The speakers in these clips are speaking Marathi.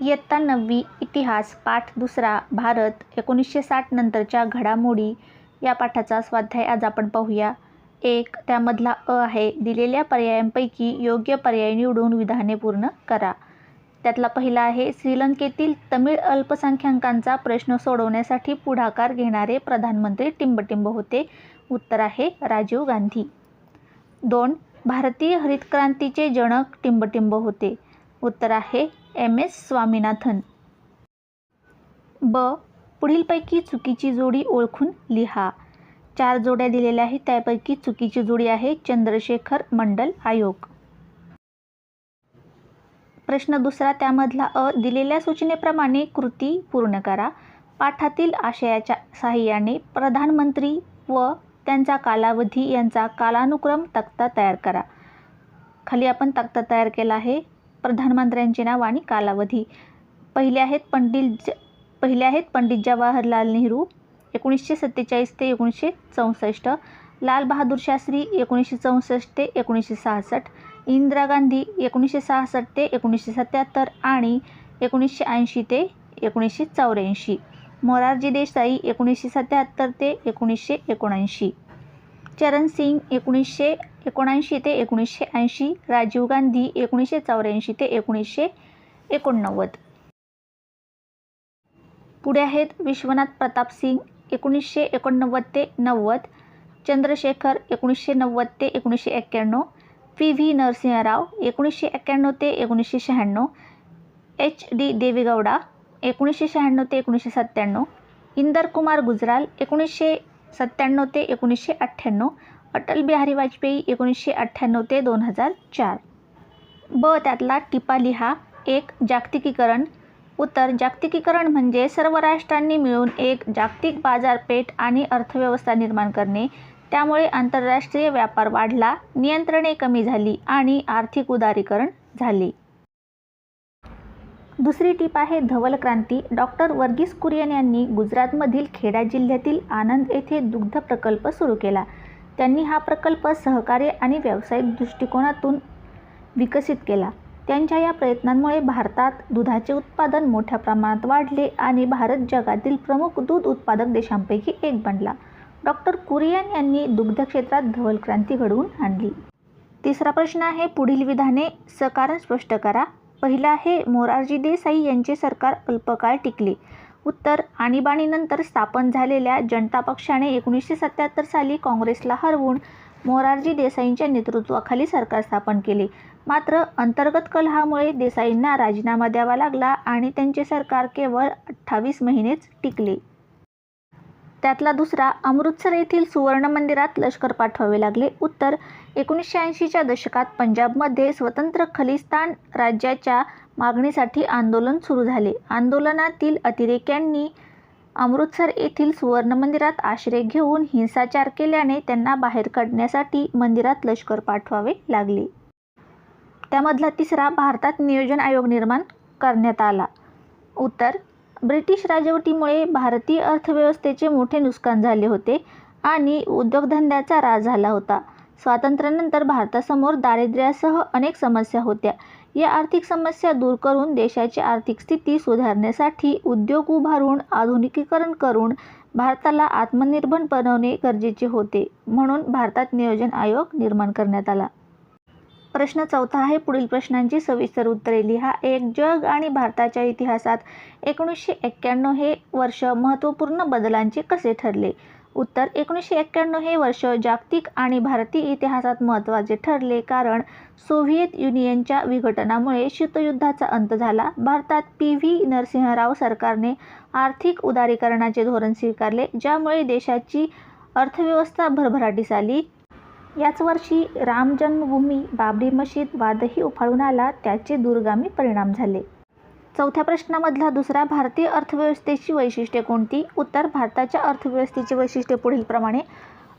इयत्ता नववी इतिहास पाठ दुसरा भारत एकोणीसशे साठ नंतरच्या घडामोडी या पाठाचा स्वाध्याय आज आपण पाहूया. एक त्यामधला अ आहे दिलेल्या पर्यायांपैकी योग्य पर्याय निवडून विधाने पूर्ण करा. त्यातला पहिला आहे श्रीलंकेतील तमिळ अल्पसंख्याकांचा प्रश्न सोडवण्यासाठी पुढाकार घेणारे प्रधानमंत्री टिंबटिंब होते. उत्तर आहे राजीव गांधी. दोन भारतीय हरितक्रांतीचे जनक टिंबटिंब होते. उत्तर आहे एम एस स्वामीनाथन. ब. पुढीलपैकी चुकीची जोडी ओळखून लिहा. चार जोड्या दिलेल्या आहेत त्यापैकी चुकीची जोडी आहे चंद्रशेखर मंडल आयोग. प्रश्न दुसरा त्यामधला अ दिलेल्या सूचनेप्रमाणे कृती पूर्ण करा. पाठातील आशयाच्या साहाय्याने प्रधानमंत्री व त्यांचा कालावधी यांचा कालानुक्रम तक्ता तयार करा. खाली आपण तक्ता तयार केला आहे. प्रधानमंत्र्यांचे नाव आणि कालावधी. पहिले आहेत पंडित ज पहिले आहेत पंडित जवाहरलाल नेहरू एकोणीसशे सत्तेचाळीस ते एकोणीसशे चौसष्ट लाल बहादूर शास्त्री एकोणीसशे चौसष्ट ते एकोणीसशे सहासष्ट इंदिरा गांधी एकोणीसशे सहासष्ट ते एकोणीसशे सत्याहत्तर आणि एकोणीसशे ऐंशी ते एकोणीसशे चौऱ्याऐंशी. मोरारजी देसाई एकोणीसशे सत्याहत्तर ते एकोणीसशे एकोणऐंशी. चरण सिंग एकोणीसशे एकोणऐंशी ते एकोणीसशे ऐंशी राजीव गांधी एकोणीसशे चौऱ्याऐंशी ते एकोणीसशे एकोणनव्वद. पुढे आहेत विश्वनाथ प्रताप सिंग एकोणीसशे एकोणनव्वद ते नव्वद चंद्रशेखर एकोणीसशे नव्वद ते एकोणीसशे एक्क्याण्णव पी व्ही नरसिंहराव एकोणीसशे एक्क्याण्णव ते एकोणीसशे शहाण्णव एच डी देवेगौडा एकोणीसशे शहाण्णव ते एकोणीसशे सत्त्याण्णव इंदर कुमार गुजराल एकोणीसशे सत्त्याण्णव ते एकोणीसशे अठ्ठ्याण्णव अटल बिहारी वाजपेयी एकोणीसशे अठ्ठ्याण्णव ते दोन हजार चार. ब त्यातला टिपा लिहा. एक जागतिकीकरण. उत्तर जागतिकीकरण म्हणजे सर्व राष्ट्रांनी मिळून एक जागतिक बाजारपेठ आणि अर्थव्यवस्था निर्माण करणे. त्यामुळे आंतरराष्ट्रीय व्यापार वाढला नियंत्रणे कमी झाली आणि आर्थिक उदारीकरण झाले. दुसरी टीप आहे धवल क्रांती. डॉक्टर वर्गीस कुरियन यांनी गुजरातमधील खेडा जिल्ह्यातील आनंद येथे दुग्ध प्रकल्प सुरू केला. त्यांनी हा प्रकल्प सहकार्य आणि व्यावसायिक दृष्टिकोनातून विकसित केला. त्यांच्या या प्रयत्नांमुळे भारतात दुधाचे उत्पादन मोठ्या प्रमाणात वाढले आणि भारत जगातील प्रमुख दूध उत्पादक देशांपैकी एक बनला. डॉक्टर कुरियन यांनी दुग्ध क्षेत्रात धवल क्रांती घडवून आणली. तिसरा प्रश्न आहे पुढील विधाने सकारण स्पष्ट करा. पहिला आहे मोरारजी देसाई यांचे सरकार अल्पकाळ टिकले. उत्तर आणीबाणीनंतर स्थापन झालेल्या जनता पक्षाने एकोणीसशे सत्त्याहत्तर साली काँग्रेसला हरवून मोरारजी देसाईंच्या नेतृत्वाखाली सरकार स्थापन केले. मात्र अंतर्गत कलहामुळे देसाईंना राजीनामा द्यावा लागला आणि त्यांचे सरकार केवळ अठ्ठावीस महिनेच टिकले. त्यातला दुसरा अमृतसर येथील सुवर्ण मंदिरात लष्कर पाठवावे लागले. उत्तर एकोणीसशे ऐंशीच्या दशकात पंजाबमध्ये स्वतंत्र खलिस्तान राज्याच्या मागणीसाठी आंदोलन सुरू झाले. आंदोलनातील अतिरेक्यांनी अमृतसर येथील सुवर्ण मंदिरात आश्रय घेऊन हिंसाचार केल्याने त्यांना बाहेर काढण्यासाठी मंदिरात लष्कर पाठवावे लागले. त्यामधला तिसरा भारतात नियोजन आयोग निर्माण करण्यात आला. उत्तर ब्रिटिश राजवटीमुळे भारतीय अर्थव्यवस्थेचे मोठे नुकसान झाले होते आणि उद्योगधंद्याचा राज झाला होता. स्वातंत्र्यानंतर भारतासमोर दारिद्र्यासह अनेक समस्या होत्या. या आर्थिक समस्या दूर करून देशाची आर्थिक स्थिती सुधारण्यासाठी उद्योग उभारून आधुनिकीकरण करून भारताला आत्मनिर्भर बनवणे गरजेचे होते म्हणून भारतात नियोजन आयोग निर्माण करण्यात आला. प्रश्न चौथा आहे पुढील प्रश्नांची सविस्तर उत्तरे लिहा. एक जग आणि भारताच्या इतिहासात एकोणीसशे एक्क्याण्णव हे वर्ष महत्त्वपूर्ण बदलांचे कसे ठरले? उत्तर एकोणीसशे एक्क्याण्णव हे वर्ष जागतिक आणि भारतीय इतिहासात महत्त्वाचे ठरले कारण सोव्हिएत युनियनच्या विघटनामुळे शीतयुद्धाचा अंत झाला. भारतात पी व्ही नरसिंहराव सरकारने आर्थिक उदारीकरणाचे धोरण स्वीकारले ज्यामुळे देशाची अर्थव्यवस्था भरभराटीस आली. याच वर्षी राम जन्मभूमी बाबरी मशीद वादही उफाळून आला त्याचे दूरगामी परिणाम झाले. चौथ्या प्रश्नामधला दुसरा भारतीय अर्थव्यवस्थेची वैशिष्ट्ये कोणती? उत्तर भारताच्या अर्थव्यवस्थेची वैशिष्ट्ये पुढीलप्रमाणे.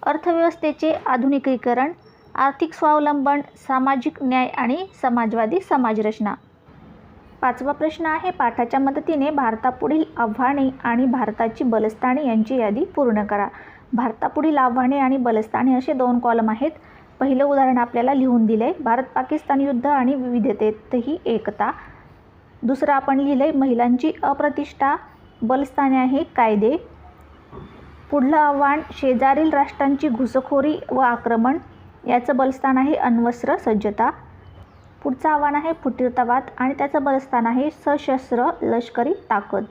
अर्थव्यवस्थेचे आधुनिकीकरण आर्थिक स्वावलंबन सामाजिक न्याय आणि समाजवादी समाजरचना. पाचवा प्रश्न आहे पाठाच्या मदतीने भारतापुढील आव्हाने आणि भारताची बलस्थाने यांची यादी पूर्ण करा. भारतापुढील आव्हाने आणि बलस्थाने असे दोन कॉलम आहेत. पहिलं उदाहरण आपल्याला लिहून दिले भारत पाकिस्तान युद्ध आणि विविधतेतही एकता. दुसरं आपण लिहिलं आहे महिलांची अप्रतिष्ठा बलस्थाने आहे कायदे. पुढलं आव्हान शेजारील राष्ट्रांची घुसखोरी व आक्रमण याचं बलस्थान आहे अण्वस्त्र सज्जता. पुढचं आव्हान आहे फुटीरतावाद आणि त्याचं बलस्थान आहे सशस्त्र लष्करी ताकद.